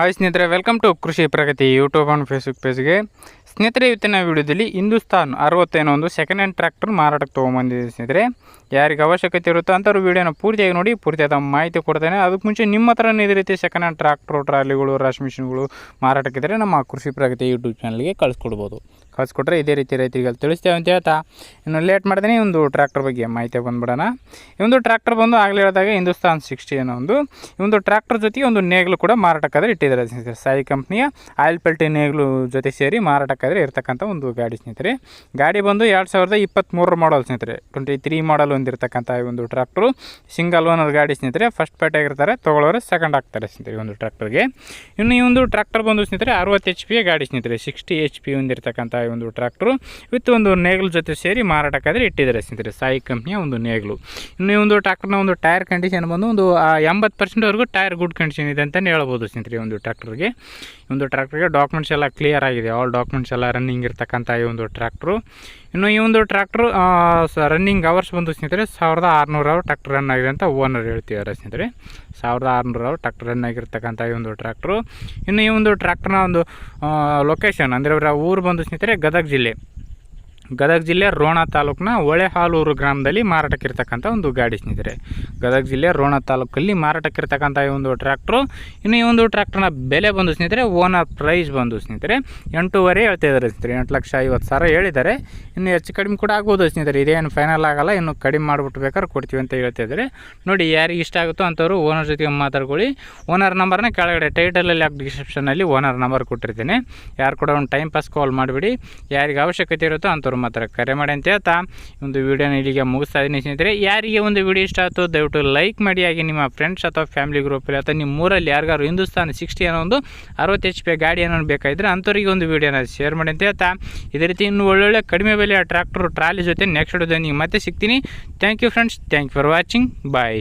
Hi ಸ್ನೇಹಿತರೆ welcome to Krishi Pragati YouTube and Facebook ಪೇಜ್ಗೆ ಸ್ನೇಹಿತರೆ, ಇವತ್ತಿನ ವಿಡಿಯೋದಲ್ಲಿ ಹಿಂದೂಸ್ತಾನ್ ಅರವತ್ತೇನೋ ಒಂದು ಸೆಕೆಂಡ್ ಹ್ಯಾಂಡ್ ಟ್ರ್ಯಾಕ್ಟರ್ ಮಾರಾಟಕ್ಕೆ ತೊಗೊಂಬಂದಿದೆ ಸ್ನೇಹಿತರೆ. ಯಾರಿಗೆ ಅವಶ್ಯಕತೆ ಇರುತ್ತೋ ಅಂಥವ್ರು ವೀಡಿಯೋನ ಪೂರ್ತಿಯಾಗಿ ನೋಡಿ, ಪೂರ್ತಿಯಾದ ಮಾಹಿತಿ ಕೊಡ್ತೇನೆ. ಅದಕ್ಕೆ ಮುಂಚೆ ನಿಮ್ಮ ಹತ್ರನೇ ಇದೇ ರೀತಿ ಸೆಕೆಂಡ್ ಹ್ಯಾಂಡ್ ಟ್ರ್ಯಾಕ್ಟ್ರು ಟ್ರಾಲಿಗಳು ರಾಶ್ ಮಿಷಿನ್ಗಳು ಮಾರಾಟಕ್ಕಿದ್ದರೆ ನಮ್ಮ ಕೃಷಿ ಪ್ರಗತಿ ಯೂಟ್ಯೂಬ್ ಚಾನಲ್ಗೆ ಕಳಿಸ್ಕೊಡ್ಬೋದು. ಕಳಿಸ್ಕೊಟ್ರೆ ಇದೇ ರೀತಿ ರೈತರಿಗೆ ತಿಳಿಸ್ತೇವೆ ಅಂತ ಹೇಳ್ತಾ. ಇನ್ನು ಲೇಟ್ ಮಾಡ್ತೀನಿ ಒಂದು ಟ್ರ್ಯಾಕ್ಟರ್ ಬಗ್ಗೆ ಮಾಹಿತಿ ಬಂದ್ಬಿಡೋಣ. ಈ ಒಂದು ಟ್ರ್ಯಾಕ್ಟರ್ ಬಂದು ಆಗಲೇ ಹೇಳಿದಾಗ ಹಿಂದೂಸ್ತಾನ್ ಸಿಕ್ಸ್ಟಿ ಅನ್ನೋ ಒಂದು. ಈ ಒಂದು ಟ್ರ್ಯಾಕ್ಟರ್ ಜೊತೆಗೆ ಒಂದು ನೇಗ್ಲು ಕೂಡ ಮಾರಾಟಕ್ಕಾದ್ರೆ ಇಟ್ಟಿದ್ದಾರೆ ಸ್ನೇಹಿತರೆ. ಸಾಯಿ ಕಂಪ್ನಿಯ ಆಯಿಲ್ ಪೆಲ್ಟಿ ನೇಗ್ಲು ಜೊತೆ ಸೇರಿ ಮಾರಾಟಕ್ಕಾದ್ರೆ ಇರ್ತಕ್ಕಂಥ ಒಂದು ಗಾಡಿ ಸ್ನೇಹಿತರೆ. ಗಾಡಿ ಬಂದು ಎರಡು ಸಾವಿರದ ಇಪ್ಪತ್ತ್ಮೂರರ ಮಾಡಲ್ ಸ್ನೇಹಿತರೆ. ಟ್ವೆಂಟಿ ತ್ರೀ ಮಾಡಲ್ ಹೊಂದಿರತಕ್ಕಂಥ ಈ ಒಂದು ಟ್ರ್ಯಾಕ್ಟ್ರು ಸಿಂಗಲ್ ಓನರ್ ಗಾಡಿ ಸ್ನೇಹಿತರೆ ಫಸ್ಟ್ ಪೇಟೆಗಿರ್ತಾರೆ ತೊಗೊಳ್ಳೋರು ಸೆಕೆಂಡ್ ಆಗ್ತಾರೆ ಸ್ನೇಹಿತರೆ ಈ ಒಂದು ಟ್ರ್ಯಾಕ್ಟರ್ಗೆ ಇನ್ನು ಈ ಒಂದು ಟ್ರ್ಯಾಕ್ಟರ್ ಬಂದು ಸ್ನೇಹಿತರೆ, ಅರವತ್ತು ಎಚ್ ಪಿ ಗಾಡಿ ಸ್ನೇಹಿತರೆ. ಸಿಕ್ಸ್ಟಿ ಎಚ್ ಪಿ ಹೊಂದಿರತಕ್ಕಂಥ ಒಂದು ಟ್ರ್ಯಾಕ್ಟ್ರು ವಿತ್ ಒಂದು ನೇಗಲ್ ಜೊತೆ ಸೇರಿ ಮಾರಾಟಕ್ಕಾದರೆ ಇಟ್ಟಿದ್ದಾರೆ ಸ್ನೇಹಿತರೆ. ಸಾಯಿ ಕಂಪ್ನಿಯ ಒಂದು ನೇಗಲು. ಇನ್ನು ಒಂದು ಟ್ರ್ಯಾಕ್ಟರ್ನ ಒಂದು ಟೈರ್ ಕಂಡೀಷನ್ ಬಂದು ಒಂದು ಎಂಬತ್ತು ಪರ್ಸೆಂಟ್ವರೆಗೂ ಟೈರ್ ಗುಡ್ ಕಂಡೀಷನ್ ಇದೆ ಅಂತಲೇ ಹೇಳ್ಬೋದು ಸ್ನೇಹಿತರೆ ಒಂದು ಟ್ರ್ಯಾಕ್ಟರ್ಗೆ. ಒಂದು ಟ್ರ್ಯಾಕ್ಟ್ರಿಗೆ ಡಾಕ್ಯುಮೆಂಟ್ಸ್ ಎಲ್ಲ ಕ್ಲಿಯರ್ ಆಗಿದೆ. ಆಲ್ ಡಾಕ್ಯುಮೆಂಟ್ಸ್ ಎಲ್ಲ ರನ್ನಿಂಗ್ ಇರ್ತಕ್ಕಂಥ ಈ ಒಂದು ಟ್ರ್ಯಾಕ್ಟ್ರು ಇನ್ನು ಈ ಒಂದು ಟ್ರ್ಯಾಕ್ಟ್ರು ರನ್ನಿಂಗ್ ಅವರ್ಸ್ ಬಂದು ಸ್ನೇಹಿತರೆ, ಸಾವಿರದ ಆರುನೂರು ಅವರ್ ಟ್ರ್ಯಾಕ್ಟರ್ ರನ್ ಆಗಿದೆ ಅಂತ ಓನರ್ ಹೇಳ್ತಿದ್ದಾರೆ ಸ್ನೇಹಿತರೆ. ಸಾವಿರದ ಆರುನೂರು ಅವರ್ ಟ್ರ್ಯಾಕ್ಟರ್ ರನ್ ಆಗಿರ್ತಕ್ಕಂಥ ಈ ಒಂದು ಟ್ರ್ಯಾಕ್ಟ್ರು ಇನ್ನು ಈ ಒಂದು ಟ್ರ್ಯಾಕ್ಟರ್ನ ಒಂದು ಲೊಕೇಶನ್ ಅಂದರೆ ಅವರ ಊರು ಬಂದು ಸ್ನೇಹಿತರೆ ಗದಗ ಜಿಲ್ಲೆ. ಗದಗ ಜಿಲ್ಲೆ ರೋಣ ತಾಲೂಕಿನ ಹೊಳೆಹಾಲೂರು ಗ್ರಾಮದಲ್ಲಿ ಮಾರಾಟಕ್ಕಿರ್ತಕ್ಕಂಥ ಒಂದು ಗಾಡಿ ಸ್ನೇಹಿತರೆ. ಗದಗ ಜಿಲ್ಲೆ ರೋಣ ತಾಲೂಕಲ್ಲಿ ಮಾರಾಟಕ್ಕಿರ್ತಕ್ಕಂಥ ಈ ಒಂದು ಟ್ರ್ಯಾಕ್ಟ್ರು. ಇನ್ನು ಈ ಒಂದು ಟ್ರ್ಯಾಕ್ಟರ್ನ ಬೆಲೆ ಬಂದು ಸ್ನೇಹಿತರೆ, ಓನರ್ ಪ್ರೈಸ್ ಬಂದು ಸ್ನೇಹಿತರೆ, ಎಂಟೂವರೆ ಹೇಳ್ತಾ ಇದ್ದಾರೆ ಸ್ನೇಹಿತರೆ. ಎಂಟು ಲಕ್ಷ ಐವತ್ತು ಸಾವಿರ ಹೇಳಿದ್ದಾರೆ. ಇನ್ನು ಹೆಚ್ಚು ಕಡಿಮೆ ಕೂಡ ಆಗ್ಬೋದು ಸ್ನೇಹಿತರೆ, ಇದೇನು ಫೈನಲ್ ಆಗಲ್ಲ, ಇನ್ನು ಕಡಿಮೆ ಮಾಡಿಬಿಟ್ಟು ಕೊಡ್ತೀವಿ ಅಂತ ಹೇಳ್ತಾ ಇದ್ದಾರೆ. ನೋಡಿ, ಯಾರಿಗೆ ಇಷ್ಟ ಆಗುತ್ತೋ ಅಂಥವ್ರು ಓನರ್ ಜೊತೆಗೆ ಮಾತಾಡ್ಕೊಳ್ಳಿ. ಓನರ್ ನಂಬರ್ನ ಕೆಳಗಡೆ ಟೈಟಲಲ್ಲಿ ಹಾಕಿ ಡಿಸ್ಕ್ರಿಪ್ಷನಲ್ಲಿ ಓನರ್ ನಂಬರ್ ಕೊಟ್ಟಿರ್ತೀನಿ. ಯಾರು ಕೂಡ ಒಂದು ಟೈಮ್ ಪಾಸ್ ಕಾಲ್ ಮಾಡಿಬಿಡಿ. ಯಾರಿಗೆ ಅವಶ್ಯಕತೆ ಇರುತ್ತೋ ಅಂಥವ್ರು ಮಾತ್ರ ಕರೆ ಮಾಡಿ ಅಂತ ಹೇಳ್ತಾ ಒಂದು ವಿಡಿಯೋನ ಇಲ್ಲಿಗೆ ಮುಗಿಸ್ತಾ ಇದ್ದೀನಿ ಸ್ನೇಹಿತರೆ. ಯಾರಿಗೆ ಒಂದು ವಿಡಿಯೋ ಇಷ್ಟ ಆಯಿತು ದಯವಿಟ್ಟು ಲೈಕ್ ಮಾಡಿ. ಹಾಗೆ ನಿಮ್ಮ ಫ್ರೆಂಡ್ಸ್ ಅಥವಾ ಫ್ಯಾಮಿಲಿ ಗ್ರೂಪಲ್ಲಿ ಅಥವಾ ನಿಮ್ಮ ಊರಲ್ಲಿ ಯಾರಿಗಾರು ಹಿಂದೂಸ್ತಾನ್ ಸಿಕ್ಸ್ಟಿ ಅನ್ನೋ ಒಂದು ಅರವತ್ತು ಎಚ್ ಪಿ ಗಾಡಿ ಏನೋ ಬೇಕಾಗಿದ್ರೆ ಅಂಥವ್ರಿಗೆ ಒಂದು ವಿಡಿಯೋನ ಶೇರ್ ಮಾಡಿ ಅಂತ ಹೇಳ್ತಾ. ಇದೇ ರೀತಿ ಇನ್ನು ಒಳ್ಳೊಳ್ಳೆ ಕಡಿಮೆ ಬೆಲೆಯ ಟ್ರ್ಯಾಕ್ಟರ್ ಟ್ರಾಲಿ ಜೊತೆ ನೆಕ್ಸ್ಟ್ ವಿಡಿಯೋದಲ್ಲಿ ಮತ್ತೆ ಸಿಗ್ತೀನಿ. Thank you friends thank you for watching bye